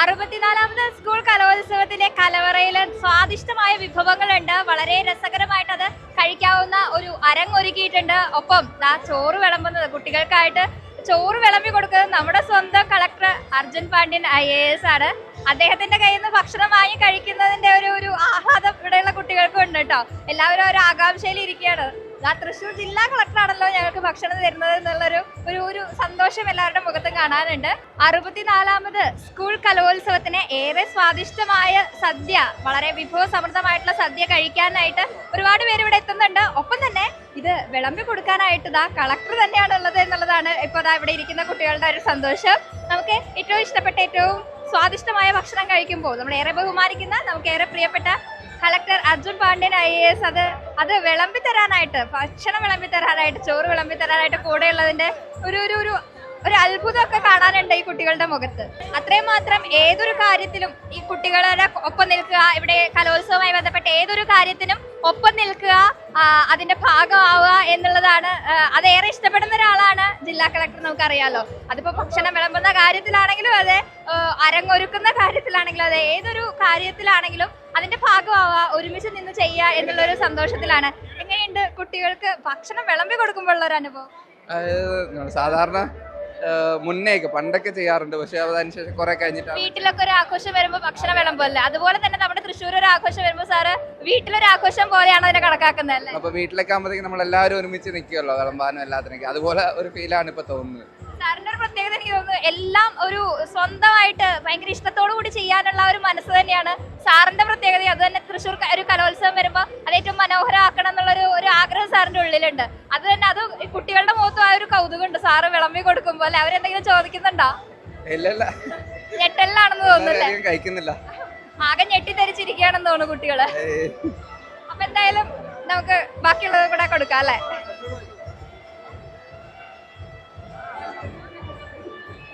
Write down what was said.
അറുപത്തിനാലാമത് school കലോത്സവത്തിന്റെ കലവറയിൽ സ്വാദിഷ്ടമായ വിഭവങ്ങളുണ്ട്. വളരെ രസകരമായിട്ട് അത് കഴിക്കാവുന്ന ഒരു അരങ്ങൊരുക്കിയിട്ടുണ്ട്. ഒപ്പം ആ ചോറ് വിളമ്പുന്നത് കുട്ടികൾക്കായിട്ട്. ചോറ് വിളമ്പി കൊടുക്കുന്നത് നമ്മുടെ സ്വന്തം collector Arjun Pandian I A S ആണ്. അദ്ദേഹത്തിന്റെ കയ്യിൽ നിന്ന് ഭക്ഷണം വാങ്ങി കഴിക്കുന്നതിന്റെ ഒരു ഒരു ആഹ്ലാദം ഇവിടെയുള്ള കുട്ടികൾക്കും ഉണ്ട് കേട്ടോ. എല്ലാവരും ഒരു ആകാംക്ഷയിൽ ഇരിക്കുകയാണ്. തൃശ്ശൂർ ജില്ലാ കളക്ടറാണല്ലോ ഞങ്ങൾക്ക് ഭക്ഷണം തരുന്നത് എന്നുള്ളൊരു ഒരു ഒരു സന്തോഷം എല്ലാവരുടെ മുഖത്തും കാണാനുണ്ട്. അറുപത്തിനാലാമത് സ്കൂൾ കലോത്സവത്തിന് ഏറെ സ്വാദിഷ്ടമായ സദ്യ വളരെ വിഭവ സമൃദ്ധമായിട്ടുള്ള സദ്യ കഴിക്കാനായിട്ട് ഒരുപാട് പേര് ഇവിടെ എത്തുന്നുണ്ട്. ഒപ്പം തന്നെ ഇത് വിളമ്പി കൊടുക്കാനായിട്ട് ഇതാ കളക്ടർ തന്നെയാണ് ഉള്ളത് എന്നുള്ളതാണ് ഇപ്പോൾ ദാ ഇവിടെ ഇരിക്കുന്ന കുട്ടികളുടെ ഒരു സന്തോഷം. നമുക്ക് ഏറ്റവും ഇഷ്ടപ്പെട്ട ഏറ്റവും സ്വാദിഷ്ടമായ ഭക്ഷണം കഴിക്കുമ്പോൾ നമ്മൾ ഏറെ ബഹുമാനിക്കുന്ന നമുക്ക് ഏറെ പ്രിയപ്പെട്ട collector Arjun Pandian I A S അത് അത് വിളമ്പി തരാനായിട്ട് ഭക്ഷണം വിളമ്പി തരാനായിട്ട് ചോറ് വിളമ്പി തരാനായിട്ട് കൂടെ ഉള്ളതിന്റെ ഒരു ഒരു ഒരു ഒരു അത്ഭുതമൊക്കെ കാണാനുണ്ട് ഈ കുട്ടികളുടെ മുഖത്ത്. അത്രയും മാത്രം ഏതൊരു കാര്യത്തിലും ഈ കുട്ടികളുടെ ഒപ്പം നിൽക്കുക ഇവിടെ കലോത്സവവുമായി ബന്ധപ്പെട്ട് ഏതൊരു കാര്യത്തിനും ഒപ്പം നിൽക്കുക അതിന്റെ ഭാഗമാവുക എന്നുള്ളതാണ് അതേറെ ഇഷ്ടപ്പെടുന്ന ഒരാളാണ് ജില്ലാ കളക്ടർ നമുക്കറിയാലോ. അതിപ്പോ ഭക്ഷണം വിളമ്പുന്ന കാര്യത്തിലാണെങ്കിലും അതെ അരങ്ങൊരുക്കുന്ന കാര്യത്തിലാണെങ്കിലും അതെ ഏതൊരു കാര്യത്തിലാണെങ്കിലും അതിന്റെ ഭാഗമാവുക ഒരുമിച്ച് നിന്ന് ചെയ്യുക എന്നുള്ള ഒരു സന്തോഷത്തിലാണ്. എങ്ങനെയുണ്ട് കുട്ടികൾക്ക് ഭക്ഷണം വിളമ്പി കൊടുക്കുമ്പോഴുള്ള ഒരു അനുഭവം? സാധാരണ ആ, പണ്ടൊക്കെ ചെയ്യാറുണ്ട്. പക്ഷെ അതനുസരിച്ച് കുറെ കഴിഞ്ഞിട്ട് വീട്ടിലൊക്കെ ഒരു ആഘോഷം വരുമ്പോൾ ഭക്ഷണം വിളമ്പല്ലേ അതുപോലെ തന്നെ നമ്മുടെ തൃശ്ശൂർ ഒരു ആഘോഷം വരുമ്പോൾ സാറ് വീട്ടിലൊരു ആഘോഷം പോലെയാണ് അതിനെ കണക്കാക്കുന്നത് അപ്പൊ വീട്ടിലൊക്കെ ആകുമ്പോഴത്തേക്ക് നമ്മൾ എല്ലാവരും ഒരുമിച്ച് നിൽക്കുമല്ലോ വിളമ്പാനും എല്ലാത്തിനൊക്കെ അതുപോലെ ഒരു ഫീലാണ് ഇപ്പൊ തോന്നുന്നത്. സാറിന്റെ ഒരു പ്രത്യേകത എനിക്ക് തോന്നുന്നു എല്ലാം ഒരു സ്വന്തമായിട്ട് ഭയങ്കര ഇഷ്ടത്തോടു കൂടി ചെയ്യാനുള്ള ഒരു മനസ്സ് തന്നെയാണ് സാറിന്റെ പ്രത്യേകത അത് തന്നെ തൃശ്ശൂർ ഒരു കലോത്സവം വരുമ്പോൾ അത് ഏറ്റവും മനോഹരമാക്കണം എന്നുള്ള ഒരു ആഗ്രഹം സാറിന്റെ ഉള്ളിലുണ്ട്. അത് തന്നെ അത് കുട്ടികളുടെ മുഖത്തും ആ ഒരു കൗതുകമുണ്ട്. സാറ് വിളമ്പി കൊടുക്കുമ്പോൾ അല്ലെ? അവരെന്തെങ്കിലും ചോദിക്കുന്നുണ്ടോ? ഞെട്ടലിലാണെന്ന് തോന്നുന്നില്ലേ ആകെ കഴിക്കുന്നില്ല. ആകെ ഞെട്ടിത്തെരിച്ചിരിക്കുകയാണെന്ന് തോന്നുന്നു കുട്ടികൾ. അപ്പൊ എന്തായാലും നമുക്ക് ബാക്കിയുള്ളത് കൂടെ കൊടുക്കാം അല്ലേ?